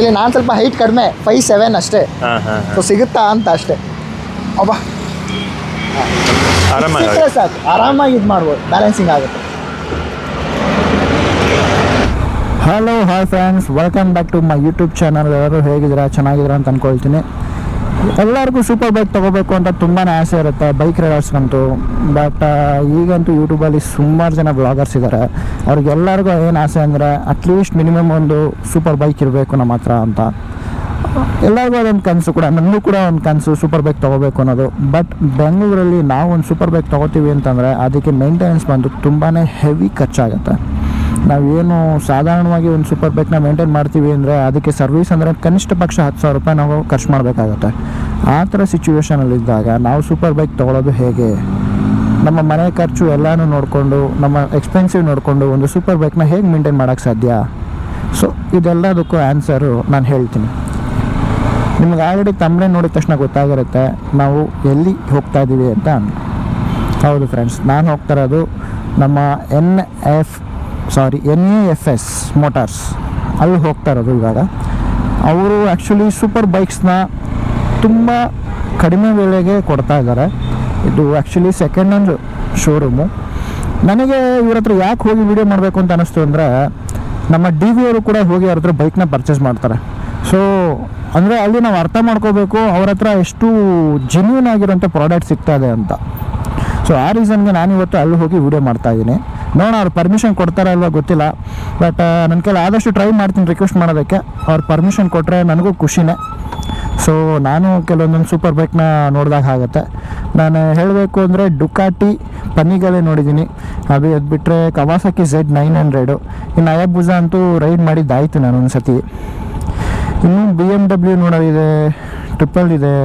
Actually ನಾನು ಸ್ವಲ್ಪ height ಕಡಿಮೆ ಫೈವ್ ಸೆವೆನ್ ಅಷ್ಟೇ. ಹಾಂ ಹಾಂ ಸೊ ಸಿಗುತ್ತಾ ಅಂತ ಅಷ್ಟೇ. ಅಬ್ಬಾ. ಸಿಕ್ಕರೆ ಸಾಕು. ಆರಾಮಾಗಿ ಇದು ಮಾಡ್ಬೋದು. ಬ್ಯಾಲೆನ್ಸಿಂಗ್ ಆಗುತ್ತೆ. Hello hi friends welcome back to my YouTube channel ಎಲ್ಲರೂ ಹೇಗಿದ್ದೀರಾ? ಚೆನ್ನಾಗಿದ್ದೀರಾ ಅಂತ ಅಂದ್ಕೊಳ್ತೀನಿ ಎಲ್ಲರಿಗೂ ಸೂಪರ್ ಬೈಕ್ ತೊಗೋಬೇಕು ಅಂತ ತುಂಬಾ ಆಸೆ ಇರುತ್ತೆ ಬೈಕ್ ರೈಡರ್ಸ್ಗಂತೂ ಬಟ್ ಈಗಂತೂ ಯೂಟ್ಯೂಬಲ್ಲಿ ಸುಮಾರು ಜನ ಬ್ಲಾಗರ್ಸ್ ಇದ್ದಾರೆ ಅವ್ರಿಗೆಲ್ಲರಿಗೂ ಏನು ಆಸೆ ಅಂದರೆ ಅಟ್ಲೀಸ್ಟ್ ಮಿನಿಮಮ್ ಒಂದು ಸೂಪರ್ ಬೈಕ್ ಇರಬೇಕು ನಮ್ಮ ಹತ್ರ ಅಂತ. ಎಲ್ಲರಿಗೂ ಅದೊಂದು ಕನಸು ಕೂಡ ನನಗೂ ಕೂಡ ಒಂದು ಕನಸು ಸೂಪರ್ ಬೈಕ್ ತೊಗೋಬೇಕು ಅನ್ನೋದು. ಬಟ್ ಬೆಂಗಳೂರಲ್ಲಿ ನಾವು ಒಂದು ಸೂಪರ್ ಬೈಕ್ ತೊಗೋತೀವಿ ಅಂತಂದರೆ ಅದಕ್ಕೆ ಮೇಂಟೆನೆನ್ಸ್ ಬಂದು ತುಂಬಾ ಹೆವಿ ಖರ್ಚಾಗುತ್ತೆ. ನಾವೇನು ಸಾಧಾರಣವಾಗಿ ಒಂದು ಸೂಪರ್ ಬೈಕ್ನ ಮೇಂಟೈನ್ ಮಾಡ್ತೀವಿ ಅಂದರೆ ಅದಕ್ಕೆ ಸರ್ವಿಸ್ ಅಂದರೆ ಕನಿಷ್ಠ ಪಕ್ಷ ಹತ್ತು ಸಾವಿರ ರೂಪಾಯಿ ನಾವು ಖರ್ಚು ಮಾಡಬೇಕಾಗುತ್ತೆ. ಆ ಥರ ಸಿಚುವೇಶನಲ್ಲಿದ್ದಾಗ ನಾವು ಸೂಪರ್ ಬೈಕ್ ತೊಗೊಳೋದು ಹೇಗೆ? ನಮ್ಮ ಮನೆ ಖರ್ಚು ಎಲ್ಲನೂ ನೋಡಿಕೊಂಡು, ನಮ್ಮ ಎಕ್ಸ್ಪೆನ್ಸಿವ್ ನೋಡಿಕೊಂಡು ಒಂದು ಸೂಪರ್ ಬೈಕ್ನ ಹೇಗೆ ಮೇಂಟೈನ್ ಮಾಡೋಕ್ಕೆ ಸಾಧ್ಯ? ಸೊ ಇದೆಲ್ಲದಕ್ಕೂ ಆನ್ಸರು ನಾನು ಹೇಳ್ತೀನಿ. ನಿಮ್ಗೆ ಆಲ್ರೆಡಿ ತಮ್ಮನೇ ನೋಡಿದ ತಕ್ಷಣ ಗೊತ್ತಾಗಿರುತ್ತೆ, ನಾವು ಎಲ್ಲಿ ಹೋಗ್ತಾ ಇದ್ದೀವಿ ಅಂತ. ಹೌದು ಫ್ರೆಂಡ್ಸ್ ನಾನು ಹೋಗ್ತಾ ಇರೋದು ನಮ್ಮ N F sorry N A F S motors ಅಲ್ಲಿ ಹೋಗ್ತಾ ಇರೋದು ಇವಾಗ. ಅವರು ಆ್ಯಕ್ಚುಲಿ ಸೂಪರ್ ಬೈಕ್ಸ್ನ ತುಂಬ ಕಡಿಮೆ ಬೆಲೆಗೆ ಕೊಡ್ತಾ ಇದ್ದಾರೆ. ಇದು ಆ್ಯಕ್ಚುಲಿ ಸೆಕೆಂಡ್ ಹ್ಯಾಂಡ್ ಶೋರೂಮು ನನಗೆ ಇವ್ರ ಹತ್ರ ಯಾಕೆ ಹೋಗಿ ವಿಡಿಯೋ ಮಾಡಬೇಕು ಅಂತ ಅನ್ನಿಸ್ತು ಅಂದರೆ, ನಮ್ಮ ಡಿ ವಿ ಅವರು ಕೂಡ ಹೋಗಿ ಅವ್ರ ಹತ್ರ ಬೈಕ್ನ ಪರ್ಚೇಸ್ ಮಾಡ್ತಾರೆ. ಸೊ ಅಂದರೆ ಅಲ್ಲಿ ನಾವು ಅರ್ಥ ಮಾಡ್ಕೋಬೇಕು, ಅವ್ರ ಹತ್ರ ಎಷ್ಟು ಜೆನ್ಯೂನ್ ಆಗಿರೋಂಥ ಪ್ರಾಡಕ್ಟ್ ಸಿಗ್ತಾ ಇದೆ ಅಂತ. ಸೊ ಆ ರೀಸನ್ಗೆ ನಾನು ಇವತ್ತು ಅಲ್ಲಿ ಹೋಗಿ ವಿಡಿಯೋ ಮಾಡ್ತಾ ಇದ್ದೀನಿ. ನೋಡೋಣ, ಅವ್ರು ಪರ್ಮಿಷನ್ ಕೊಡ್ತಾರ ಅಲ್ವಾ ಗೊತ್ತಿಲ್ಲ. ಬಟ್ ನನ್ನ ಕೈಲಿ ಆದಷ್ಟು ಟ್ರೈ ಮಾಡ್ತೀನಿ ರಿಕ್ವೆಸ್ಟ್ ಮಾಡೋದಕ್ಕೆ. ಅವ್ರು ಪರ್ಮಿಷನ್ ಕೊಟ್ಟರೆ ನನಗೂ ಖುಷಿನೇ. ಸೊ ನಾನು ಕೆಲವೊಂದೊಂದು ಸೂಪರ್ ಬೈಕ್ನ ನೋಡಿದಾಗ ಆಗುತ್ತೆ. ನಾನು ಹೇಳಬೇಕು ಅಂದರೆ ಡುಕಾಟಿ ಪನ್ನಿಗಳೇ ನೋಡಿದ್ದೀನಿ. ಅದು ಅದು ಬಿಟ್ಟರೆ ಕವಾಸಕಿ ಝೆಡ್ ನೈನ್ ಹಂಡ್ರೆಡು ಇನ್ನು ಅಯಬುಜಾ ಅಂತೂ ರೈಡ್ ಮಾಡಿದ್ದಾಯಿತು ನಾನು ಒಂದು ಸತಿ ಇನ್ನು ಬಿ ಎಂ ಡಬ್ಲ್ಯೂ ನೋಡೋದಿದೆ ಟ್ರಿಪಲ್ ಇದೆ.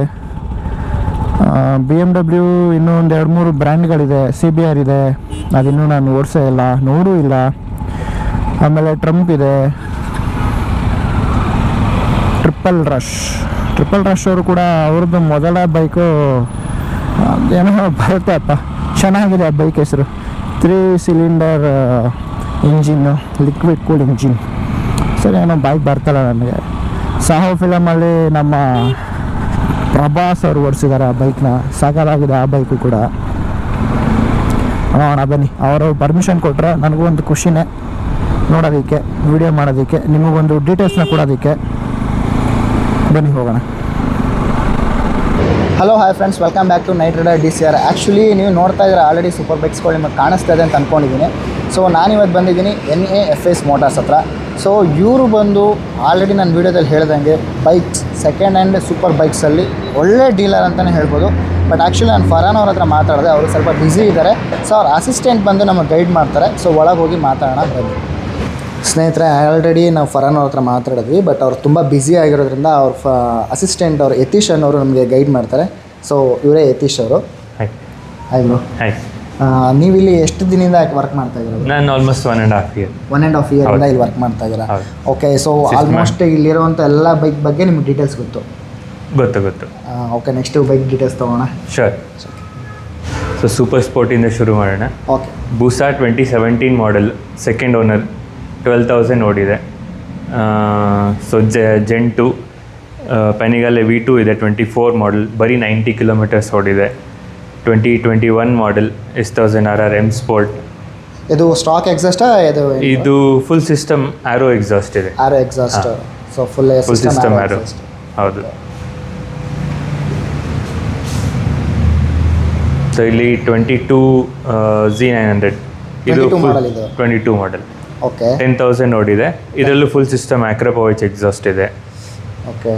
ಬಿ ಎಂ ಡಬ್ಲ್ಯೂ ಇನ್ನೂ ಒಂದು ಎರಡು ಮೂರು ಬ್ರ್ಯಾಂಡ್ಗಳಿದೆ ಸಿ ಬಿ ಆರ್ ಇದೆ. ಅದಿನ್ನೂ ನಾನು ಓಡಿಸೇ ಇಲ್ಲ, ನೋಡೂ ಇಲ್ಲ. ಆಮೇಲೆ ಟ್ರಂಪ್ ಇದೆ. ಟ್ರಿಪಲ್ ರಶ್ ಟ್ರಿಪಲ್ ರಶ್ ಅವರು ಕೂಡ ಅವ್ರದ್ದು ಮೊದಲ ಬೈಕು ಏನೋ ಬರುತ್ತೆ ಅಪ್ಪ. ಚೆನ್ನಾಗಿದೆ ಆ ಬೈಕ್ ಹೆಸರು. Three cylinder engine liquid cool engine ಸರಿ, ಏನೋ ಬೈಕ್ ಬರ್ತಲ್ಲ ನನಗೆ. ಸಾಹೋ ಫಿಲಮಲ್ಲಿ ನಮ್ಮ ಪ್ರಭಾಸ್ ಅವರು ಓಡಿಸಿದ್ದಾರೆ ಆ ಬೈಕ್ನ ಸಾಕಾಗಿದೆ ಆ ಬೈಕು ಕೂಡ. ನೋಡೋಣ ಬನ್ನಿ. ಅವರು ಪರ್ಮಿಷನ್ ಕೊಟ್ಟರೆ ನನಗೂ ಒಂದು ಖುಷಿನೇ ನೋಡೋದಕ್ಕೆ ವಿಡಿಯೋ ಮಾಡೋದಕ್ಕೆ, ನಿಮಗೊಂದು ಡೀಟೇಲ್ಸ್ನ ಕೊಡೋದಕ್ಕೆ. ಬನ್ನಿ, ಹೋಗೋಣ. Hello hi friends welcome back to night rider D C R actually ನೀವು ನೋಡ್ತಾ ಇದ್ರೆ ಆಲ್ರೆಡಿ ಸೂಪರ್ ಬೈಕ್ಸ್ಗಳು ನಿಮಗೆ ಕಾಣಿಸ್ತಾ ಇದೆ ಅಂತ ಅಂದ್ಕೊಂಡಿದ್ದೀನಿ ಸೊ ನಾನಿವತ್ತು ಬಂದಿದ್ದೀನಿ N A F S motors ಹತ್ರ. ಸೊ ಇವರು ಬಂದು ಆಲ್ರೆಡಿ ನಾನು ವೀಡಿಯೋದಲ್ಲಿ ಹೇಳ್ದಂಗೆ ಬೈಕ್ಸ್ ಸೆಕೆಂಡ್ ಹ್ಯಾಂಡ್ ಸೂಪರ್ ಬೈಕ್ಸಲ್ಲಿ ಒಳ್ಳೆ ಡೀಲರ್ ಅಂತಲೇ ಹೇಳ್ಬೋದು. ಬಟ್ ಆ್ಯಕ್ಚುಲಿ ನಾನು ಫರಾನ್ ಅವ್ರ ಹತ್ರ ಮಾತಾಡಿದೆ ಅವರು ಸ್ವಲ್ಪ ಬ್ಯುಸಿ ಇದ್ದಾರೆ ಸೊ ಅವ್ರ ಅಸಿಸ್ಟೆಂಟ್ ಬಂದು ನಮಗೆ ಗೈಡ್ ಮಾಡ್ತಾರೆ. ಸೊ ಒಳಗೆ ಹೋಗಿ ಮಾತಾಡೋಣ ಬನ್ನಿ. ಸ್ನೇಹಿತರೆ ಆಲ್ರೆಡಿ ನಾವು ಫರಾನ್ ಅವ್ರ ಹತ್ರ ಮಾತಾಡಿದ್ವಿ ಬಟ್ ಅವ್ರು ತುಂಬ ಬ್ಯುಸಿ ಆಗಿರೋದ್ರಿಂದ ಅವ್ರ ಫ ಅಸಿಸ್ಟೆಂಟ್ ಅವರು ಯತೀಶ್ ಅನ್ನೋರು ನಮಗೆ ಗೈಡ್ ಮಾಡ್ತಾರೆ. ಸೊ ಇವರೇ ಯತೀಶ್ ಅವರು. ಹಾಯ್ ಆಯ್ತು ಹಾಯ್ ನೀವು ಇಲ್ಲಿ ಎಷ್ಟು ದಿನದಿಂದ ವರ್ಕ್ ಮಾಡ್ತಾ ಇದ್ದೀರಾ? ನಾನು almost one and half year one and half year ಇಂದ ಇಲ್ಲಿ ವರ್ಕ್ ಮಾಡ್ತಾ ಇದ್ದೀರಾ? ಓಕೆ ಸೊ ಆಲ್ಮೋಸ್ಟ್ ಇಲ್ಲಿರುವಂಥ ಎಲ್ಲ ಬೈಕ್ ಬಗ್ಗೆ ನಿಮ್ಗೆ ಡೀಟೇಲ್ಸ್ ಗೊತ್ತು? ಗೊತ್ತು ಗೊತ್ತು. ಓಕೆ ನೆಕ್ಸ್ಟ್ ಬೈಕ್ ಡೀಟೇಲ್ಸ್ ತೊಗೋಣ. ಶೋರ್ ಸೊ ಸೂಪರ್ ಸ್ಪೋರ್ಟಿಂದ ಶುರು ಮಾಡೋಣ. Okay Busa twenty seventeen model second owner twelve thousand ಓಡಿದೆ. ಸೊ ಜೆಂಟು ಪೆನಿಗಲ್ಲೆ ವಿ ಟು ಇದೆ ಟ್ವೆಂಟಿ ಫೋರ್ ಮಾಡೆಲ್ ಬರೀ ನೈಂಟಿ ಕಿಲೋಮೀಟರ್ಸ್ ಓಡಿದೆ. Twenty twenty one model S thousand R R M sport ಇದು stock ಎಕ್ಸಾಸ್ಟಾ ಇದು ಇದು? ಫುಲ್ ಸಿಸ್ಟಮ್ ಆರೋ ಎಕ್ಸಾಸ್ಟ್ ಇದೆ. Arrow exhaust so full full system Arrow ಹೌದು. ಸೊ ಇಲ್ಲಿ twenty two G nine hundred ಇದು 22 model ಇದು. Twenty two model okay ten thousand ನೋಡಿದೆ. ಇದರಲ್ಲೂ ಫುಲ್ ಸಿಸ್ಟಮ್ ಆಕ್ರಪೋವಿಚ್ ಎಕ್ಸಾಸ್ಟ್ ಇದೆ. ಓಕೆ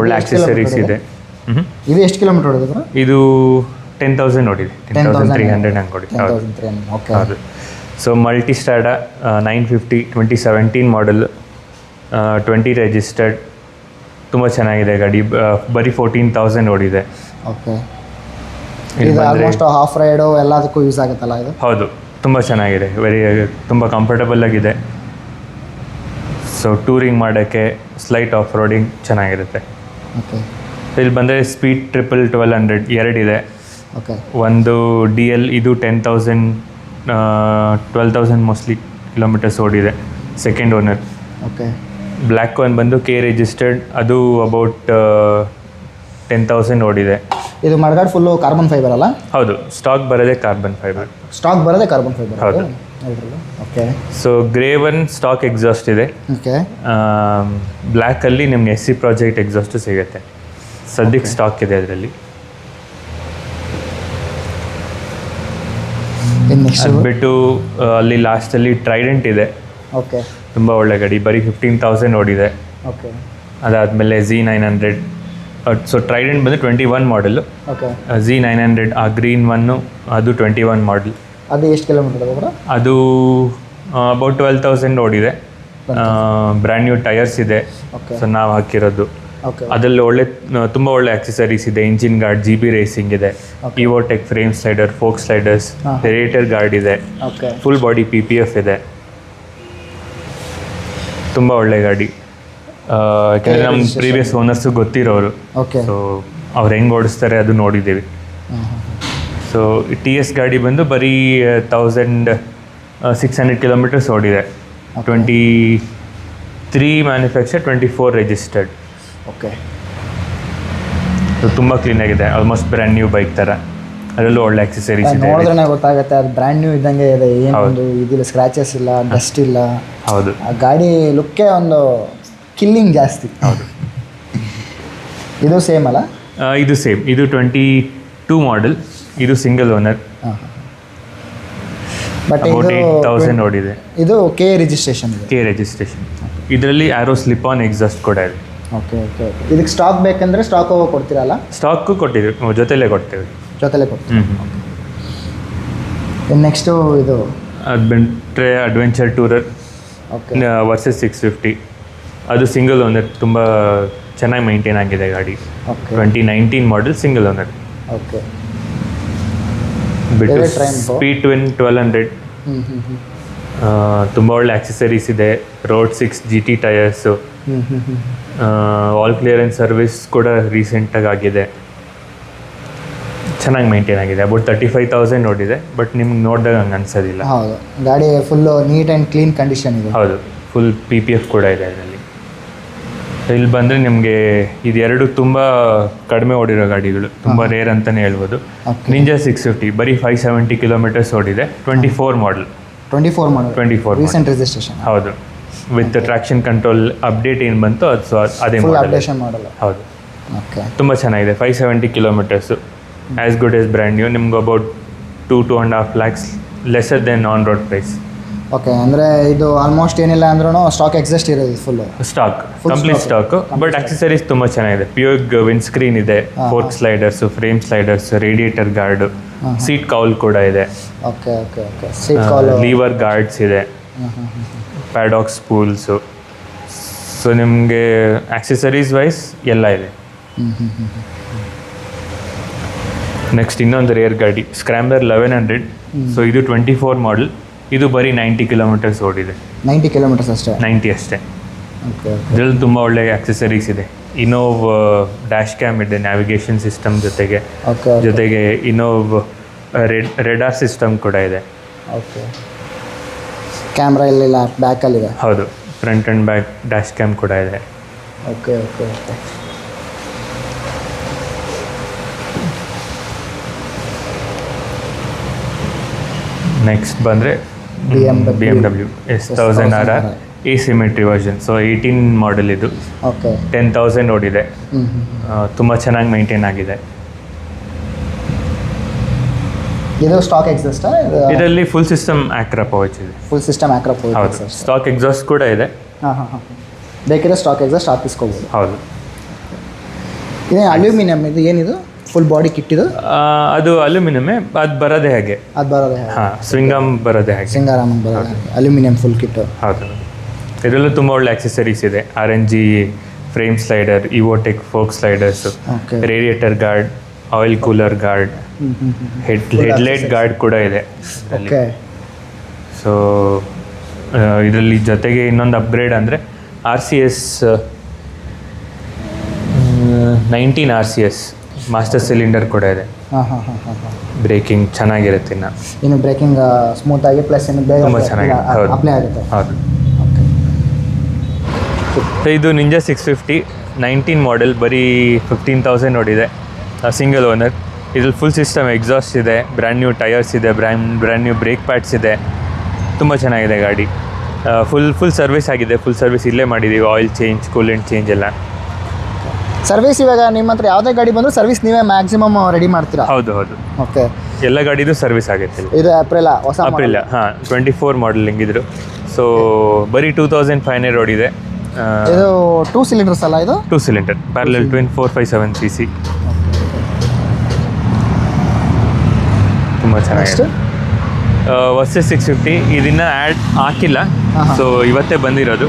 ಒಳ್ಳೆ ಆಕ್ಸೆಸರೀಸ್ ಇದೆ. ಇದು ಎಷ್ಟು ಕಿಲೋಮೀಟರ್ ಹೊಡೆದಿದ್ರು ಇದು ಟೆನ್ ತೌಸಂಡ್ ಹೊಡಿದೆ ಟೆನ್ ತೌಸಂಡ್ ತ್ರೀ ಹಂಡ್ರೆಡ್ ಹಂಗೆ ಹೌದು. So Multistrada nine fifty twenty seventeen model twenty registered ತುಂಬ ಚೆನ್ನಾಗಿದೆ ಗಾಡಿ. ಆ, ಬರೀ ಫೋರ್ಟೀನ್ ತೌಸಂಡ್ ಓಡಿದೆ. ಓಕೆ ಇದು ಆಲ್ಮೋಸ್ಟ್ ಹಾಫ್ ರೈಡು ಎಲ್ಲದಕ್ಕೂ ಯೂಸ್ ಆಗುತ್ತಲ್ಲ ಇದು? ಹೌದು. ತುಂಬ ಚೆನ್ನಾಗಿದೆ. ವೆರಿ ತುಂಬ ಕಂಫರ್ಟಬಲ್ ಆಗಿದೆ. ಸೊ ಟೂರಿಂಗ್ ಮಾಡೋಕ್ಕೆ ಸ್ಲೈಟ್ ಆಫ್ ರೋಡಿಂಗ್ ಚೆನ್ನಾಗಿರುತ್ತೆ. ಓಕೆ ಇಲ್ಲಿ ಬಂದರೆ ಸ್ಪೀಡ್ ಟ್ರಿಪಲ್ ಟ್ವೆಲ್ ಹಂಡ್ರೆಡ್ ಎರಡಿದೆ ಓಕೆ ಒಂದು ಡಿ ಎಲ್ ಇದು ten thousand twelve thousand mostly kilometres ಓಡಿದೆ second owner okay black one ಬಂದು ಕೆ ರಿಜಿಸ್ಟರ್ಡ್ ಅದು ಅಬೌಟ್ ಟೆನ್ ತೌಸಂಡ್ ಓಡಿದೆ. ಇದು ಮಡ್ಗಾಡ್ ಫುಲ್ಲು ಕಾರ್ಬನ್ ಫೈಬರ್ ಅಲ್ಲ? ಹೌದು ಸ್ಟಾಕ್ ಬರೋದೇ ಕಾರ್ಬನ್ ಫೈಬರ್ ಸ್ಟಾಕ್ ಬರೋದೇ ಕಾರ್ಬನ್ ಫೈಬರ್ ಹೌದು. Okay so grey one stock exhaust ಇದೆ. ಓಕೆ ಬ್ಲ್ಯಾಕಲ್ಲಿ ನಿಮ್ಗೆ ಎಸ್ ಸಿ ಪ್ರಾಜೆಕ್ಟ್ ಎಕ್ಸಾಸ್ಟು ಸಿಗುತ್ತೆ. ಸದ್ಯಕ್ಕೆ ಸ್ಟಾಕ್ ಇದೆ ಅದರಲ್ಲಿ. ಬಿಟ್ಟು ಅಲ್ಲಿ ಲಾಸ್ಟಲ್ಲಿ ಟ್ರೈಡೆಂಟ್ ಇದೆ. ಓಕೆ ತುಂಬ ಒಳ್ಳೆ ಗಾಡಿ ಬರೀ ಫಿಫ್ಟೀನ್ ತೌಸಂಡ್ ಓಡಿದೆ. ಓಕೆ ಅದಾದಮೇಲೆ G nine hundred so Trident ಬಂದು twenty one model okay G nine hundred ಆ ಗ್ರೀನ್ ಒನ್ನು ಅದು ಟ್ವೆಂಟಿ ಒನ್ ಮಾಡಲ್ ಅದು ಎಷ್ಟು ಕಿಲೋಮೀಟರ್ ಅದು ಅಬೌಟ್ ಟ್ವೆಲ್ ತೌಸಂಡ್ ಓಡಿದೆ. ಬ್ರ್ಯಾಂಡ್ ನ್ಯೂ ಟೈರ್ಸ್ ಇದೆ. ಸೊ ನಾವು ಹಾಕಿರೋದು. ಅದರಲ್ಲಿ ಒಳ್ಳೆ ತುಂಬ ಒಳ್ಳೆ ಆಕ್ಸೆಸರೀಸ್ ಇದೆ. Engine guard G B racing ಇದೆ. Evotech frame slider fork sliders. Radiator guard ಇದೆ. Okay full body P P F ಇದೆ. ತುಂಬ ಒಳ್ಳೆ ಗಾಡಿ. ಯಾಕಂದರೆ ನಮ್ಮ ಪ್ರೀವಿಯಸ್ ಓನರ್ಸು ಗೊತ್ತಿರೋರು. ಓಕೆ ಸೊ ಅವ್ರು ಹೆಂಗೆ ಓಡಿಸ್ತಾರೆ ಅದು ನೋಡಿದ್ದೀವಿ. ಸೊ ಟಿ ಎಸ್ ಗಾಡಿ ಬಂದು ಬರೀ ತೌಸಂಡ್ ಸಿಕ್ಸ್ ಹಂಡ್ರೆಡ್ ಕಿಲೋಮೀಟರ್ಸ್ ಓಡಿದೆ. Twenty three manufacture twenty four registered okay. ತುಂಬ ಕ್ಲೀನಾಗಿದೆ ಆಲ್ಮೋಸ್ಟ್ ಬ್ರ್ಯಾಂಡ್ ನ್ಯೂ ಬೈಕ್ ಥರ ಅದರಲ್ಲೂ ಒಳ್ಳೆ ಆಕ್ಸೆಸರೀಸ್ ಇದೆ ನೋಡಿದ್ರೆ ಗೊತ್ತಾಗುತ್ತೆ ಅದು ಬ್ರ್ಯಾಂಡ್ ನ್ಯೂ ಇದ್ದಂಗೆ ಇದೆ. ಏನೊಂದು ಇದಿಲ್ಲ ಸ್ಕ್ರಾಚಸ್ ಇಲ್ಲ ಡಸ್ಟ್ ಇಲ್ಲ. ಹೌದು. ಆ ಗಾಡಿ ಲುಕ್ಕೇ ಒಂದು ಕಿಲ್ಲಿಂಗ್ ಜಾಸ್ತಿ. ಹೌದು. ಇದು ಸೇಮ್ ಅಲ್ಲ? ಇದು ಸೇಮ್ ಇದು ಟ್ವೆಂಟಿ ಟೂ ಮಾಡೆಲ್ ಇದು ಸಿಂಗಲ್ ಓನರ್ ಬಟ್ ತೌಸಂಡ್ ನೋಡಿದೆ ಇದು ಕೆ ರಿಜಿಸ್ಟ್ರೇಷನ್ ಇದೆ ಕೆ ರಿಜಿಸ್ಟ್ರೇಷನ್ ಇದರಲ್ಲಿ ಆರೋ ಸ್ಲಿಪ್ ಆನ್ ಎಕ್ಸಾಸ್ಟ್ ಕೂಡ ಇದೆ. Okay okay. ಇದಕ್ಕೆ ಸ್ಟಾಕ್ ಬೇಕಂದ್ರೆ ಸ್ಟಾಕ್ ಕೊಡ್ತೀರಲ್ಲ ಸ್ಟಾಕು ಕೊಟ್ಟಿದ್ದೀವಿ ನಾವು ಜೊತೆಲೇ ಕೊಡ್ತೀವಿ. ಜೊತೆಲೆ ಕೊಡ್ತೀವಿ ನೆಕ್ಸ್ಟು ಇದು? ಅದು ಬಿಟ್ಟರೆ adventure tourer okay. Versus six fifty ಅದು ಸಿಂಗಲ್ ಓನರ್ ತುಂಬ ಚೆನ್ನಾಗಿ ಮೈಂಟೈನ್ ಆಗಿದೆ ಗಾಡಿ. Twenty nineteen model single owner okay. ಬಿಟ್ಟು? ಸ್ಪೀಡ್ ಟ್ವಿನ್ ಟ್ವೆಲ್ ಹಂಡ್ರೆಡ್ ತುಂಬ ಒಳ್ಳೆ ಆಕ್ಸೆಸರೀಸ್ ಇದೆ. Road six G T tyres all clearance service ಕೂಡ ರೀಸೆಂಟಾಗಿ ಆಗಿದೆ. ಚೆನ್ನಾಗಿ ಮೇಂಟೈನ್ ಆಗಿದೆ. ಅಬೌಟ್ ತರ್ಟಿ ಫೈವ್ ತೌಸಂಡ್ ನೋಡಿದೆ ಬಟ್ ನಿಮ್ಗೆ ನೋಡಿದಾಗ ಹಂಗೆ ಅನ್ಸೋದಿಲ್ಲ. ಹೌದು. ಗಾಡಿ full neat and clean condition ಇದೆ. ಹೌದು. ಫುಲ್ ಪಿ ಪಿ ಎಫ್ ಕೂಡ ಇದೆ ಅದರಲ್ಲಿ. ಇಲ್ಲಿ ಬಂದರೆ ನಿಮಗೆ ಇದೆರಡು ತುಂಬ ಕಡಿಮೆ ಓಡಿರೋ ಗಾಡಿಗಳು. ತುಂಬ ರೇರ್ ಅಂತಲೇ ಹೇಳ್ಬೋದು. ನಿಂಜ ನಿಂಜಾ ಸಿಕ್ಸ್ ಫಿಫ್ಟಿ ಬರೀ ಫೈವ್ ಸೆವೆಂಟಿ ಕಿಲೋಮೀಟರ್ಸ್ ಓಡಿದೆ. Twenty four model twenty four model twenty four recent registration ಹೌದು. ವಿತ್ ಟ್ರಾಕ್ಷನ್ ಕಂಟ್ರೋಲ್ ಅಪ್ಡೇಟ್ ಏನು ಬಂತು ಅದು ಸೊ ಅದೇ ಅಪ್ಡೇಷನ್ ಮಾಡಲ್ಲ. ಹೌದು. ಓಕೆ ತುಂಬ ಚೆನ್ನಾಗಿದೆ. Five seventy kilometres as good as brand new ನಿಮ್ಗೆ about two to and half lakhs lesser than on road price okay ಅಂದರೆ ಇದು ಆಲ್ಮೋಸ್ಟ್ ಏನಿಲ್ಲ ಅಂದ್ರೂ ಸ್ಟಾಕ್ ಎಕ್ಸಿಸ್ಟ್ ಇರೋದು full stock complete stock. Stock but accessories ತುಂಬ ಚೆನ್ನಾಗಿದೆ. ಪ್ಯೂರ್ ವಿಂಡ್ ಸ್ಕ್ರೀನ್ ಇದೆ. Fork sliders frame sliders radiator guard seat cowl ಕೂಡ ಇದೆ. Okay okay okay seat cowl lever guards ಇದೆ. ಪ್ಯಾಡಾಕ್ ಸ್ಪೂಲ್ಸು ಸೊ ನಿಮಗೆ ಆಕ್ಸೆಸರೀಸ್ ವೈಸ್ ಎಲ್ಲ ಇದೆ. ನೆಕ್ಸ್ಟ್ ಇನ್ನೊಂದು ರೇರ್ ಗಾಡಿ ಸ್ಕ್ರಾಂಬರ್ ಲೆವೆನ್ ಹಂಡ್ರೆಡ್ ಸೊ ಇದು ಟ್ವೆಂಟಿ ಫೋರ್ ಮಾಡಲ್ ಇದು ಬರೀ ನೈಂಟಿ ಕಿಲೋಮೀಟರ್ಸ್ ಓಡಿದೆ. ನೈಂಟಿ ಕಿಲೋಮೀಟರ್ಸ್ ಅಷ್ಟೇ? ನೈಂಟಿ ಅಷ್ಟೇ. ಇದರಲ್ಲಿ ತುಂಬ ಒಳ್ಳೆಯ ಆಕ್ಸೆಸರೀಸ್ ಇದೆ. ಇನೋವ್ ಡ್ಯಾಶ್ ಕ್ಯಾಮ್ ಇದೆ ನ್ಯಾವಿಗೇಷನ್ ಸಿಸ್ಟಮ್ ಜೊತೆಗೆ. ಜೊತೆಗೆ ಇನೋವ್ ರೆಡ್ ರೆಡಾರ್ ಸಿಸ್ಟಮ್ ಕೂಡ ಇದೆ. ಓಕೆ ಕ್ಯಾಮ್ರಾ ಇಲ್ಲಿಲ್ಲ ಬ್ಯಾಕಲ್ಲಿದೆ ಹೌದು front and back dash cam ಕೂಡ ಇದೆ. ಓಕೆ ಓಕೆ ಓಕೆ ನೆಕ್ಸ್ಟ್ ಬಂದರೆ. B M W S thousand R R asymmetry version so eighteen model ಇದು. ಓಕೆ ಟೆನ್ ತೌಸಂಡ್ ಓಡಿದೆ. ತುಂಬ ಚೆನ್ನಾಗಿ ಮೇಂಟೈನ್ ಆಗಿದೆ. ಇದು ಸ್ಟಾಕ್ ಎಕ್ಸಾಸ್ಟ್ ಇದರಲ್ಲಿ ಫುಲ್ ಸಿಸ್ಟಮ್ ಆಕ್ರಾ ಪವಚ್ ಇದೆ. ಫುಲ್ ಸಿಸ್ಟಮ್ ಆಕ್ರಪ್ ಹೌದು. ಸರ್ ಸ್ಟಾಕ್ ಎಕ್ಸಾಸ್ಟ್ ಕೂಡ ಇದೆ. ಹಾಂ ಹಾಂ ಹಾಂ. ಬೇಕಿದ್ರೆ ಸ್ಟಾಕ್ ಎಕ್ಸಾಸ್ಟ್ ಹಾಕಿಸ್ಕೋಬೋದು ಹೌದು. ಇದೇ ಅಲ್ಯೂಮಿನಿಯಂ ಇದು ಏನಿದು? ಫುಲ್ ಬಾಡಿ ಕಿಟ್ ಇದು? ಆ, ಅದು ಅಲ್ಯೂಮಿನಿಯಮೇ ಅದು ಬರೋದೇ ಹಾಗೆ. ಅದು ಬರೋದೇ ಹಾಂ ಸ್ವಿಂಗಮ್ ಬರೋದೇ ಹಾಗೆ. ಸಿಂಗಾರಾಮನ್ ಬರೋದು ಅಲ್ಯೂಮಿನಿಯಂ ಫುಲ್ ಕಿಟ್ ಹೌದು. ಇದರಲ್ಲೂ ತುಂಬ ಒಳ್ಳೆ ಆಕ್ಸೆಸರೀಸ್ ಇದೆ. R N G frame slider Evotech fork sliders okay radiator guard oil cooler guard head headlight guard ಕೂಡ ಇದೆ. ಓಕೆ ಸೊ ಇದರಲ್ಲಿ ಜೊತೆಗೆ ಇನ್ನೊಂದು ಅಪ್ಗ್ರೇಡ್ ಅಂದರೆ R C S nineteen R C S master cylinder ಕೂಡ ಇದೆ. ಬ್ರೇಕಿಂಗ್ ಚೆನ್ನಾಗಿರುತ್ತೆ ಇನ್ನು. ಇನ್ನು ಬ್ರೇಕಿಂಗ್ ಸ್ಮೂತ್ ಆಗಿ ಪ್ಲಸ್ ಇನ್ನು ಬೇಗ ತುಂಬ ಚೆನ್ನಾಗಿ ಹೌದು. ಅಪ್ಲೈ ಆಗುತ್ತೆ. ಹೌದು. ಓಕೆ ಸೊ ಇದು Ninja six fifty nineteen model ಬರೀ ಫಿಫ್ಟೀನ್ ತೌಸಂಡ್ ನೋಡಿದೆ ಸಿಂಗಲ್ ಓನರ್ ಇದ್ರಲ್ಲಿ ಫುಲ್ ಸಿಸ್ಟಮ್ ಎಕ್ಸಾಸ್ಟ್ ಇದೆ ಬ್ರ್ಯಾಂಡ್ ನ್ಯೂ ಟೈರ್ಸ್ ಇದೆ brand brand new brake pads ಇದೆ. ತುಂಬ ಚೆನ್ನಾಗಿದೆ ಗಾಡಿ. ಫುಲ್ ಫುಲ್ ಸರ್ವಿಸ್ ಆಗಿದೆ ಫುಲ್ ಸರ್ವಿಸ್ ಇಲ್ಲೇ ಮಾಡಿದ್ದೀವಿ ಆಯಿಲ್ ಚೇಂಜ್ ಕೂಲೆಂಟ್ ಚೇಂಜ್ ಎಲ್ಲ. ಸರ್ವಿಸ್ ಇವಾಗ ನಿಮ್ಮ ಹತ್ರ ಯಾವುದೇ ಗಾಡಿ ಬಂದರೂ ಸರ್ವಿಸ್ ನೀವೇ ಮ್ಯಾಕ್ಸಿಮಮ್ ರೆಡಿ ಮಾಡ್ತೀರಾ? ಹೌದು ಹೌದು. ಓಕೆ ಎಲ್ಲ ಗಾಡಿದು ಸರ್ವಿಸ್ ಆಗುತ್ತೆ ಇದು ಏಪ್ರಿಲ್ ಹೊಸ ಏಪ್ರಿಲ್ ಹಾಂ ಟ್ವೆಂಟಿ ಫೋರ್ ಮಾಡೆಲ್ ಹಿಂಗಿದ್ರು. ಸೊ ಬರೀ ಟೂ ತೌಸಂಡ್ ಫೈವ್ ಹಂಡ್ರೆಡ್ ಓಡಿದೆ. ಇದು ಟೂ ಸಿಲಿಂಡರ್ಸ್ ಅಲ್ಲ ಇದು? Two cylinder parallel twin four five seven C C ತುಂಬ ಚೆನ್ನಾಗಿದೆ. ವರ್ಸಸ್ ಸಿಕ್ಸ್ ಫಿಫ್ಟಿ ಇದನ್ನ ಆ್ಯಡ್ ಹಾಕಿಲ್ಲ. ಸೊ ಇವತ್ತೇ ಬಂದಿರೋದು.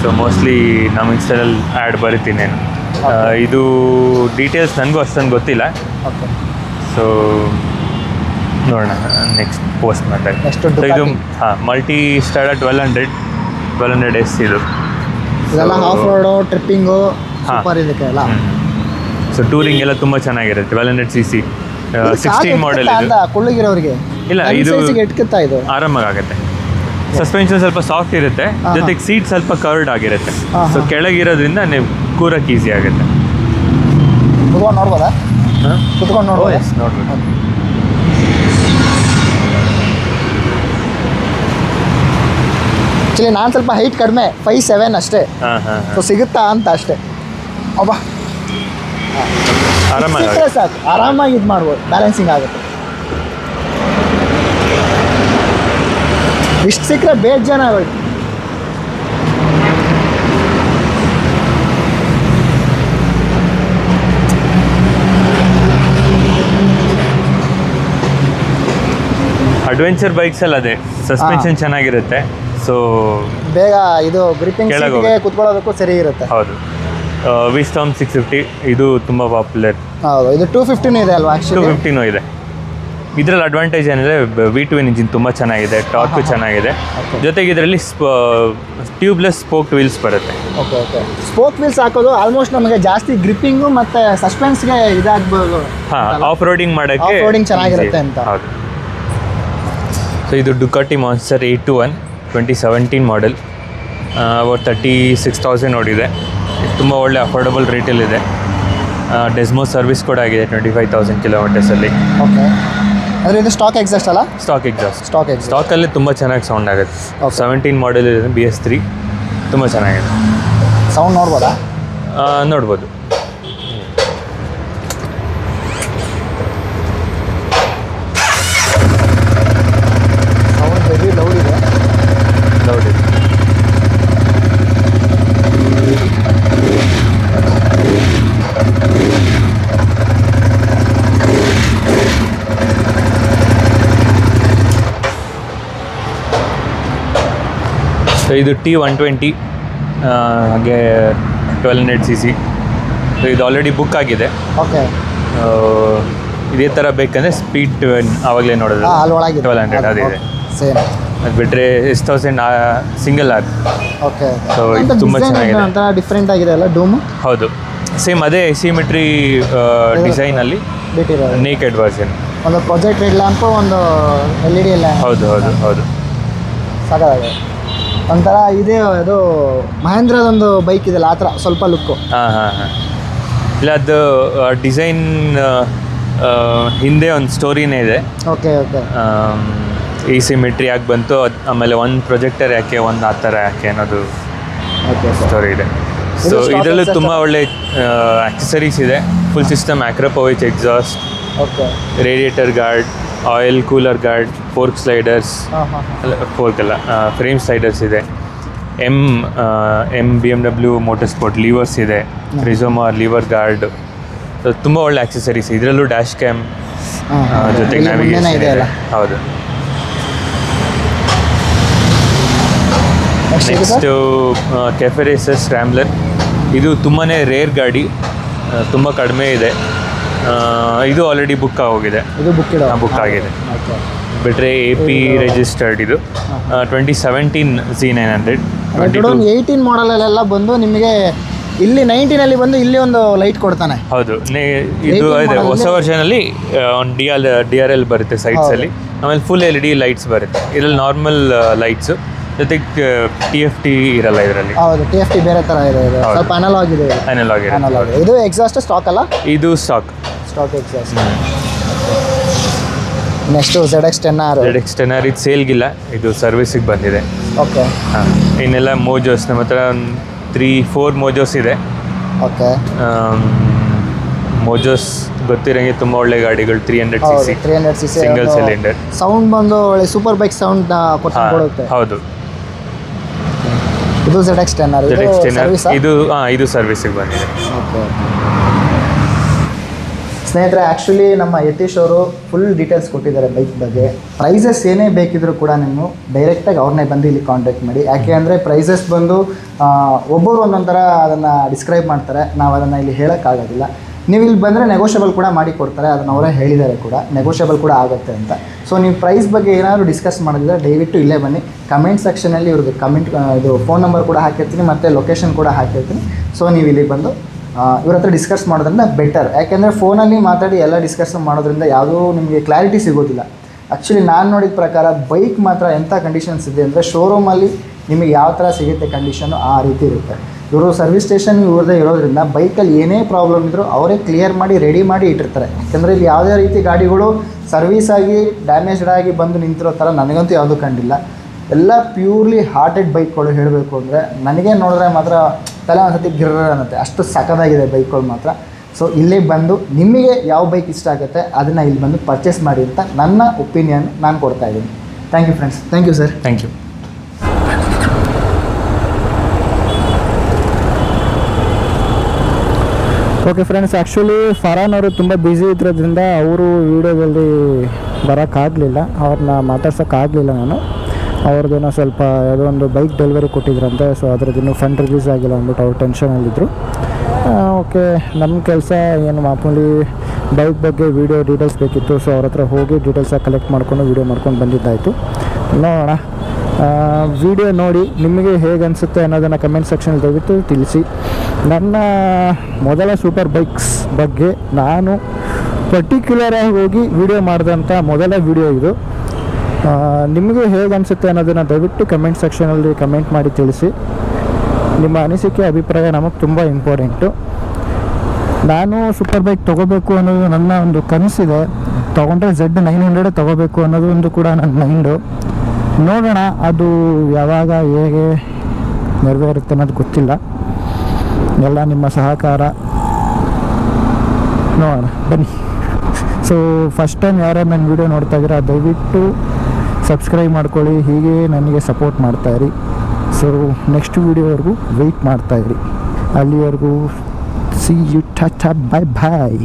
ಸೊ ಮೋಸ್ಟ್ಲಿ ನಮ್ಮ ಇನ್ಸ್ಟಾದಲ್ಲಿ ಆ್ಯಡ್ ಬರಿತೀನಿ ಇದು ಡೀಟೇಲ್ಸ್ ನನಗೂ ಅಷ್ಟೊಂದು ಗೊತ್ತಿಲ್ಲ. ಸೊ ನೋಡೋಣ ನೆಕ್ಸ್ಟ್ ಪೋಸ್ಟ್ ಮಾಡ್ತಾರೆ ಇದು. ಹಾಂ Multistrada twelve hundred twelve hundred S ಇದು. ಹಾಫ್ ರೋಡು ಟ್ರಿಪ್ಪಿಂಗು ಹಾಂ. ಸೊ ಟೂರಿಂಗ್ ಎಲ್ಲ ತುಂಬ ಚೆನ್ನಾಗಿರುತ್ತೆ twelve hundred C C sixteen model ಇದು. ಕುಳ್ಳಗಿರೋರಿಗೆ? ಇಲ್ಲ, ಇದು- ಎಟ್ಕುತ್ತಾ ಇದು? ಆರಾಮಾಗಿ ಆಗುತ್ತೆ. ಸಸ್ಪೆನ್ಷನ್ ಸ್ವಲ್ಪ ಸಾಫ್ಟ್ ಇರುತ್ತೆ. ಜೊತೆಗೆ ಸೀಟ್ ಸ್ವಲ್ಪ ಕರ್ಡ್ ಆಗಿರುತ್ತೆ. ಸೊ ಕೆಳಗಿರೋದ್ರಿಂದ ನೀವು ಕೂರಕ್ಕೆ ಈಸಿ ಆಗುತ್ತೆ. ಕುತ್ಕೊಂಡು ನೋಡ್ಬೋದಾ? ಕುತ್ಕೊಂಡು ನೋಡ್ಬೋದಾ? ನೋಡ್ಬೇಕು ಆ್ಯಕ್ಚುಲಿ ನಾನು ಸ್ವಲ್ಪ ಹೈಟ್ ಕಡಿಮೆ ಫೈವ್ ಸೆವೆನ್ ಅಷ್ಟೇ. ಸೊ ಸಿಗುತ್ತಾ ಅಂತ ಅಷ್ಟೇ. ಅಬ್ಬಾ. ಸಿಕ್ಕರೆ ಸಾಕು. ಆರಾಮಾಗಿ ಇದು ಮಾಡ್ಬೋದು. ಬ್ಯಾಲೆನ್ಸಿಂಗ್ ಆಗುತ್ತೆ. ಇಷ್ಟು ಸಿಕ್ಕರೆ ಬೇಜ್ ಜನ ಆಗೋಯ್ತು. ಅಡ್ವೆಂಚರ್ ಬೈಕ್ಸ್ ಅಲ್ಲಿ ಅದೇ. ಸಸ್ಪೆನ್ಷನ್ ಚೆನ್ನಾಗಿರುತ್ತೆ. ಸೊ ಬೇಗ ಇದು ಸೀಟಿಗೆ ಕುತ್ಕೊಳ್ಳೋದಕ್ಕೂ ಸರಿ ಇರುತ್ತೆ. ಹೌದು. ವಿಸ್ಟಾಮ್ ಸಿಕ್ಸ್ ಫಿಫ್ಟಿ ಇದು ತುಂಬ ಪಾಪ್ಯುಲರ್ ಹೌದು ಇದು ಟೂ ಫಿಫ್ಟಿನೂ ಇದೆ ಅಲ್ವಾ ಟೂ ಫಿಫ್ಟಿನೂ ಇದೆ. ಇದರಲ್ಲಿ ಅಡ್ವಾಂಟೇಜ್ ಏನಿದೆ ವಿ ಟು ಇಂಜಿನ್ ತುಂಬ ಚೆನ್ನಾಗಿದೆ ಟಾರ್ಕ್ ಚೆನ್ನಾಗಿದೆ. ಜೊತೆಗೆ ಇದರಲ್ಲಿ ಟ್ಯೂಬ್ಲೆಸ್ ಸ್ಪೋಕ್ ವೀಲ್ಸ್ ಬರುತ್ತೆ. ಓಕೆ ಓಕೆ ಸ್ಪೋಕ್ ವೀಲ್ಸ್ ಹಾಕೋದು ಆಲ್ಮೋಸ್ಟ್ ನಮಗೆ ಜಾಸ್ತಿ ಗ್ರಿಪ್ಪಿಂಗು ಮತ್ತು ಸಸ್ಪೆನ್ಸ್ಗೆ ಇದಾಗ್ಬೋದು. ಹಾಂ ಆಫ್ ರೋಡಿಂಗ್ ಮಾಡೋಕ್ಕೆ Off-roading ಚೆನ್ನಾಗಿರುತ್ತೆ ಅಂತ. ಹೌದು. ಸೊ ಇದು Ducati Monster eight two one twenty seventeen model about thirty six thousand ನೋಡಿದೆ ತುಂಬ ಒಳ್ಳೆ ಅಫೋರ್ಡಬಲ್ ರೇಟಲ್ಲಿದೆ ಡೆಸ್ಮೋ ಸರ್ವಿಸ್ ಕೂಡ ಆಗಿದೆ ಟ್ವೆಂಟಿ ಫೈವ್ ತೌಸಂಡ್ ಕಿಲೋಮೀಟರ್ಸಲ್ಲಿ ಓಕೆ ಅಂದರೆ ಇದು ಸ್ಟಾಕ್ ಎಕ್ಸಾಸ್ಟ್ ಅಲ್ಲ? ಸ್ಟಾಕ್ ಎಕ್ಸಾಸ್ಟ್ ಸ್ಟಾಕ್ ಎಕ್ಸಾಸ್ಟ್ ಸ್ಟಾಕಲ್ಲಿ ತುಂಬ ಚೆನ್ನಾಗಿ ಸೌಂಡ್ ಆಗುತ್ತೆ. ಸೆವೆಂಟೀನ್ ಮಾಡೆಲ್ ಇದೆ ಬಿ ಎಸ್ ತ್ರೀ ತುಂಬ ಚೆನ್ನಾಗಿದೆ. ಸೌಂಡ್ ನೋಡ್ಬೋದಾ? ನೋಡ್ಬೋದು ಸೌಂಡ್ ಹೆವಿ ಲೌಡ್ ಇದೆ ನೋಡಿ ಸೊ ಇದು ಟಿ ಒನ್ ಟ್ವೆಂಟಿ ಹಾಗೆ twelve hundred C C so ಇದು ಆಲ್ರೆಡಿ ಬುಕ್ ಆಗಿದೆ. ಓಕೆ ಇದೇ ಥರ ಬೇಕಂದರೆ ಸ್ಪೀಡ್ ಆವಾಗಲೇ ನೋಡೋದು ಹಾಂ ಅಲ್ಲಿ ಒಳಗಿದೆ ಟ್ವೆಲ್ ಹಂಡ್ರೆಡ್ ಅದಿದೆ. ಸೇಮ್ ಅದು ಬಿಟ್ಟರೆ S thousand single R okay so ಇದು ತುಂಬಾ ಚೆನ್ನಾಗಿದೆ. ಅಂತ ಡಿಫ್ರೆಂಟ್ ಆಗಿದೆ ಅಲ್ಲ ಡೂಮ್ ಹೌದು. ಸೇಮ್ ಅದೇ ಸಿಮೆಟ್ರಿ ಡಿಸೈನಲ್ಲಿ ಬಿಟ್ಟಿರೋ ನೇಕೆಡ್ ವರ್ಷನ್ ಒಂದು ಪ್ರೊಜೆಕ್ಟ್ ರೆಡ್ ಲ್ಯಾಂಪು ಒಂದು ಎಲ್ ಇ ಡಿ ಹೌದು ಹೌದು ಹೌದು. ಸಾಕಾಗಿದೆ. ಒಂಥರ ಇದೆ ಅದು ಮಹೇಂದ್ರದೊಂದು ಬೈಕ್ ಇದೆಲ್ಲ ಆ ಥರ ಸ್ವಲ್ಪ ಲುಕ್ಕು ಹಾಂ ಹಾಂ ಹಾಂ. ಇಲ್ಲ ಅದು ಡಿಸೈನ್ ಹಿಂದೆ ಒಂದು ಸ್ಟೋರಿನೇ ಇದೆ. Okay okay. ಈ ಸಿಮಿಟ್ರಿ ಯಾಕೆ ಬಂತು ಅದ್ ಆಮೇಲೆ ಒಂದು ಪ್ರೊಜೆಕ್ಟರ್ ಯಾಕೆ ಒಂದು ಆ ಥರ ಯಾಕೆ ಅನ್ನೋದು ಓಕೆ ಸ್ಟೋರಿ ಇದೆ. ಸೊ stock ಇದರಲ್ಲೂ? ತುಂಬ ಒಳ್ಳೆ ಆಕ್ಸೆಸರೀಸ್ ಇದೆ. Full system Akrapovic exhaust okay. Radiator guard oil cooler guard fork sliders fork ಅಲ್ಲ ಫ್ರೇಮ್ ಸ್ಲೈಡರ್ಸ್ ಇದೆ. M M B M W motor sport levers ಇದೆ. Rizoma lever guard. ತುಂಬ ಒಳ್ಳೆ ಆಕ್ಸೆಸರೀಸ್ ಇದರಲ್ಲೂ ಡ್ಯಾಶ್ ಕ್ಯಾಮ್ ಜೊತೆಗೆ ನ್ಯಾವಿಗೇಷನ್ ಹೌದು. Next cafe racers scrambler ಇದು ತುಂಬಾ ರೇರ್ ಗಾಡಿ ತುಂಬ ಕಡಿಮೆ ಇದೆ. ಇದು ಆಲ್ರೆಡಿ ಬುಕ್ ಆಗೋಗಿದೆ. ಇದು ಬುಕ್ ಆಗಿದೆ. ಬಿಟ್ರೆ ಬಿಟ್ಟರೆ ಎ ಪಿ ರಿಜಿಸ್ಟರ್ಡ್ ಇದು. Twenty seventeen C nine hundred twenty eighteen ಮಾಡಲಲ್ಲೆಲ್ಲ ಬಂದು ನಿಮಗೆ ಇಲ್ಲಿ ನೈನ್ಟೀನಲ್ಲಿ ಬಂದು ಇಲ್ಲಿ ಒಂದು ಲೈಟ್ ಕೊಡ್ತಾನೆ. ಹೌದು. ಇದು ಇದೆ ಹೊಸ ವರ್ಷನಲ್ಲಿ ಒಂದು D R D R L ಬರುತ್ತೆ ಸೈಟ್ಸಲ್ಲಿ ಆಮೇಲೆ full L E D lights ಬರುತ್ತೆ. ಇದರಲ್ಲಿ ನಾರ್ಮಲ್ ಲೈಟ್ಸು ಜೊತೆಗೆ ಟಿ ಎಫ್ ಟಿ ಇರಲ್ಲ ಇದರಲ್ಲಿ. ಹೌದು. ಟಿ ಎಫ್ ಟಿ ಬೇರೆ ಥರ ಇದೆ. ಸ್ವಲ್ಪ ಅನಲಾಗ್ ಇದೆ. ಅನಲಾಗ್ ಇದೆ. ಇದು. ಎಕ್ಸಾಸ್ಟ್ ಸ್ಟಾಕ್ ಅಲ್ಲ? ಇದು stock stock exhaust next Z X ten R Z X ten R ಇದು ಸೇಲ್ಗಿಲ್ಲ ಇದು ಸರ್ವಿಸಿಗೆ ಬಂದಿದೆ. ಓಕೆ ಹಾಂ. ಇನ್ನೆಲ್ಲ ಮೋಜೋಸ್ ನಮ್ಮ ಹತ್ರ ಒಂದು ತ್ರೀ ಫೋರ್ ಮೋಜೋಸ್ ಇದೆ. ಓಕೆ ಮೋಜೋಸ್ ಗೊತ್ತಿರಂಗೆ ತುಂಬ ಒಳ್ಳೆ ಗಾಡಿಗಳು three hundred C three hundred C C single cylinder sound ಬಂದು ಒಳ್ಳೆ ಸೂಪರ್ ಬೈಕ್ ಸೌಂಡ್ ಕೊಡುತ್ತೆ. ಹೌದು. ಇದು Z X ten R Z X ten R ಇದು ಹಾಂ ಇದು ಸರ್ವಿಸಿಗೆ ಬಂದಿದೆ. ಓಕೆ ಸ್ನೇಹಿತರೆ ಆ್ಯಕ್ಚುಲಿ ನಮ್ಮ ಯತೀಶ್ ಅವರು ಫುಲ್ ಡೀಟೇಲ್ಸ್ ಕೊಟ್ಟಿದ್ದಾರೆ ಬೈಕ್ ಬಗ್ಗೆ. ಪ್ರೈಸಸ್ ಏನೇ ಬೇಕಿದ್ರೂ ಕೂಡ ನೀವು ಡೈರೆಕ್ಟಾಗಿ ಅವ್ರನ್ನೇ ಬಂದು ಇಲ್ಲಿ ಕಾಂಟ್ಯಾಕ್ಟ್ ಮಾಡಿ. ಯಾಕೆ ಅಂದರೆ ಪ್ರೈಸಸ್ ಬಂದು ಒಬ್ಬರು ಒಂದೊಂಥರ ಥರ ಅದನ್ನು ಡಿಸ್ಕ್ರೈಬ್ ಮಾಡ್ತಾರೆ. ನಾವು ಅದನ್ನು ಇಲ್ಲಿ ಹೇಳೋಕ್ಕಾಗೋದಿಲ್ಲ ನೀವು ಇಲ್ಲಿ ಬಂದರೆ ನೆಗೋಷಿಯಬಲ್ ಕೂಡ ಮಾಡಿ ಕೊಡ್ತಾರೆ. ಅದನ್ನು ಅವರೇ ಹೇಳಿದ್ದಾರೆ ಕೂಡ. ನೆಗೋಷಿಯಬಲ್ ಕೂಡ ಆಗುತ್ತೆ ಅಂತ. ಸೊ ನೀವು ಪ್ರೈಸ್ ಬಗ್ಗೆ ಏನಾದರೂ ಡಿಸ್ಕಸ್ ಮಾಡಿದ್ರೆ ದಯವಿಟ್ಟು ಇಲ್ಲೇ ಬನ್ನಿ. ಕಮೆಂಟ್ ಸೆಕ್ಷನಲ್ಲಿ ಇವ್ರದ್ದು ಕಮೆಂಟ್ ಇದು ಫೋನ್ ನಂಬರ್ ಕೂಡ ಹಾಕಿರ್ತೀನಿ. ಮತ್ತು ಲೊಕೇಶನ್ ಕೂಡ ಹಾಕಿರ್ತೀನಿ. ಸೊ ನೀವು ಇಲ್ಲಿ ಬಂದು ಇವ್ರ ಹತ್ರ ಡಿಸ್ಕಸ್ ಮಾಡೋದ್ರಿಂದ ಬೆಟರ್ ಯಾಕೆಂದರೆ ಫೋನಲ್ಲಿ ಮಾತಾಡಿ ಎಲ್ಲ ಡಿಸ್ಕಸ್ ಮಾಡೋದ್ರಿಂದ ಯಾವುದೂ ನಿಮಗೆ ಕ್ಲಾರಿಟಿ ಸಿಗೋದಿಲ್ಲ. ಆ್ಯಕ್ಚುಲಿ ನಾನು ನೋಡಿದ ಪ್ರಕಾರ ಬೈಕ್ ಮಾತ್ರ ಎಂಥ ಕಂಡೀಷನ್ಸ್ ಇದೆ ಅಂದರೆ ಶೋರೂಮಲ್ಲಿ ನಿಮಗೆ ಯಾವ ಥರ ಸಿಗುತ್ತೆ ಕಂಡೀಷನು ಆ ರೀತಿ ಇರುತ್ತೆ. ಇವರು ಸರ್ವಿಸ್ ಸ್ಟೇಷನ್ ಇವ್ರದೇ ಇರೋದ್ರಿಂದ ಬೈಕಲ್ಲಿ ಏನೇ ಪ್ರಾಬ್ಲಮ್ ಇದ್ದರೂ ಅವರೇ ಕ್ಲಿಯರ್ ಮಾಡಿ ರೆಡಿ ಮಾಡಿ ಇಟ್ಟಿರ್ತಾರೆ. ಯಾಕಂದರೆ ಇಲ್ಲಿ ಯಾವುದೇ ರೀತಿ ಗಾಡಿಗಳು ಸರ್ವಿಸ್ ಆಗಿ ಡ್ಯಾಮೇಜ್ಡ್ ಆಗಿ ಬಂದು ನಿಂತಿರೋ ಥರ ನನಗಂತೂ ಯಾವುದೂ ಕಂಡಿಲ್ಲ. ಎಲ್ಲ ಪ್ಯೂರ್ಲಿ ಹಾರ್ಟೆಡ್ ಬೈಕ್ಗಳು ಹೇಳಬೇಕು ಅಂದರೆ ನನಗೆ ನೋಡಿದ್ರೆ ಮಾತ್ರ ತಲೆ ಒಂದ್ಸತಿ ಗಿರ್ರ ಅನ್ನತ್ತೆ. ಅಷ್ಟು ಸಖತ್ತಾಗಿದೆ ಬೈಕ್ಗಳು ಮಾತ್ರ. ಸೊ ಇಲ್ಲಿಗೆ ಬಂದು ನಿಮಗೆ ಯಾವ ಬೈಕ್ ಇಷ್ಟ ಆಗುತ್ತೆ, ಅದನ್ನು ಇಲ್ಲಿ ಬಂದು ಪರ್ಚೇಸ್ ಮಾಡಿ ಅಂತ ನನ್ನ ಒಪಿನಿಯನ್ ನಾನು ಕೊಡ್ತಾ ಇದ್ದೀನಿ. Thank you friends thank you sir thank you okay friends actually Farhan ಅವರು ತುಂಬ ಬ್ಯುಸಿ ಇದ್ರದ್ರಿಂದ ಅವರು ವೀಡಿಯೋದಲ್ಲಿ ಬರೋಕ್ಕಾಗಲಿಲ್ಲ ಅವ್ರನ್ನ ಮಾತಾಡ್ಸೋಕ್ಕಾಗಲಿಲ್ಲ ನಾನು. ಅವ್ರದ್ದೇನೋ ಸ್ವಲ್ಪ ಯಾವುದೋ ಒಂದು ಬೈಕ್ ಡೆಲಿವರಿ ಕೊಟ್ಟಿದ್ರಂತೆ ಸೊ ಅದ್ರದ್ದು ಇನ್ನೂ ಫಂಡ್ ರಿಲೀಸ್ ಆಗಿಲ್ಲ ಅಂದ್ಬಿಟ್ಟು ಅವ್ರು ಟೆನ್ಷನಲ್ಲಿದ್ದರು ಓಕೆ ನಮ್ಮ ಕೆಲಸ ಏನು, ಮಾಮೂಲಿ ಬೈಕ್ ಬಗ್ಗೆ ವೀಡಿಯೋ ಡೀಟೇಲ್ಸ್ ಬೇಕಿತ್ತು ಸೊ ಅವ್ರ ಹತ್ರ ಹೋಗಿ ಡೀಟೇಲ್ಸ ಕಲೆಕ್ಟ್ ಮಾಡ್ಕೊಂಡು ವೀಡಿಯೋ ಮಾಡ್ಕೊಂಡು ಬಂದಿದ್ದಾಯಿತು. ನೋಡೋಣ. ವಿಡಿಯೋ ನೋಡಿ ನಿಮಗೆ ಹೇಗೆ ಅನಿಸುತ್ತೆ ಅನ್ನೋದನ್ನು ಕಮೆಂಟ್ ಸೆಕ್ಷನ್ ದಯವಿಟ್ಟು ತಿಳಿಸಿ. ನನ್ನ ಮೊದಲ ಸೂಪರ್ ಬೈಕ್ಸ್ ಬಗ್ಗೆ ನಾನು ಪರ್ಟಿಕ್ಯುಲರಾಗಿ ಹೋಗಿ ವಿಡಿಯೋ ಮಾಡಿದಂಥ ಮೊದಲ ವಿಡಿಯೋ ಇದು. ನಿಮಗೆ ಹೇಗೆ ಅನಿಸುತ್ತೆ ಅನ್ನೋದನ್ನು ದಯವಿಟ್ಟು ಕಮೆಂಟ್ ಸೆಕ್ಷನಲ್ಲಿ ಕಮೆಂಟ್ ಮಾಡಿ ತಿಳಿಸಿ. ನಿಮ್ಮ ಅನಿಸಿಕೆ, ಅಭಿಪ್ರಾಯ ನಮಗೆ ತುಂಬ ಇಂಪಾರ್ಟೆಂಟು ನಾನು ಸೂಪರ್ ಬೈಕ್ ತೊಗೋಬೇಕು ಅನ್ನೋದು ನನ್ನ ಒಂದು ಕನಸಿದೆ. ತೊಗೊಂಡ್ರೆ ಝೆಡ್ ನೈನ್ ಹಂಡ್ರೆಡ್ ತೊಗೋಬೇಕು ಅನ್ನೋದು ಒಂದು ಕೂಡ ನನ್ನ ಮೈಂಡು ನೋಡೋಣ, ಅದು ಯಾವಾಗ, ಹೇಗೆ ನೆರವೇರುತ್ತೆ ಅನ್ನೋದು ಗೊತ್ತಿಲ್ಲ. ಎಲ್ಲ ನಿಮ್ಮ ಸಹಕಾರ. ನೋಡೋಣ, ಬನ್ನಿ. ಸೊ ಫಸ್ಟ್ ಟೈಮ್ ಯಾರೇ ನನ್ನ ವೀಡಿಯೋ ನೋಡ್ತಾ ಇದ್ದೀರಾ, ದಯವಿಟ್ಟು ಸಬ್ಸ್ಕ್ರೈಬ್ ಮಾಡ್ಕೊಳ್ಳಿ, ಹೀಗೆ ನನಗೆ ಸಪೋರ್ಟ್ ಮಾಡ್ತಾಯಿರಿ ಸೊ ನೆಕ್ಸ್ಟ್ ವೀಡಿಯೋವರೆಗೂ ವೆಯ್ಟ್ ಮಾಡ್ತಾಯಿರಿ ಅಲ್ಲಿವರೆಗೂ see you touch bye bye